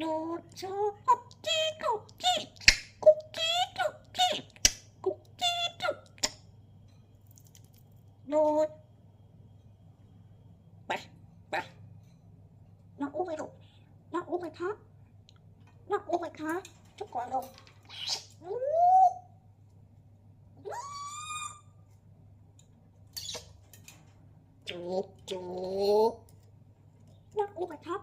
ดูชูกุ๊กกี้กุ๊กกี้กุ๊กกี้กุ๊กกี้กุ๊กกี้กุ๊กดูดไปไปน้ออุ้มไปลูกน้กอุ้มไปครน้ออุ้มไปครทุกคนลูกจุ๊จุ๊น้ออุ้มไปครับ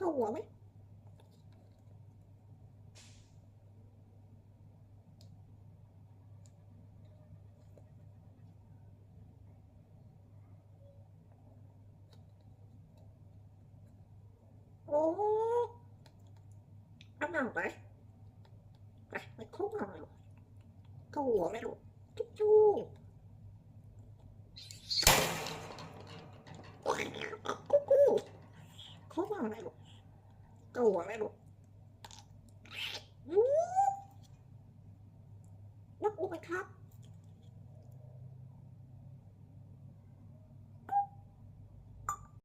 kauan ấy Ồ, ăn nào vậy? Này, mày không ăn nào Câu của mày đủ Chú chú Không ăn nào đủ ก้าหัวแม่บอกนักอุปถัมภ์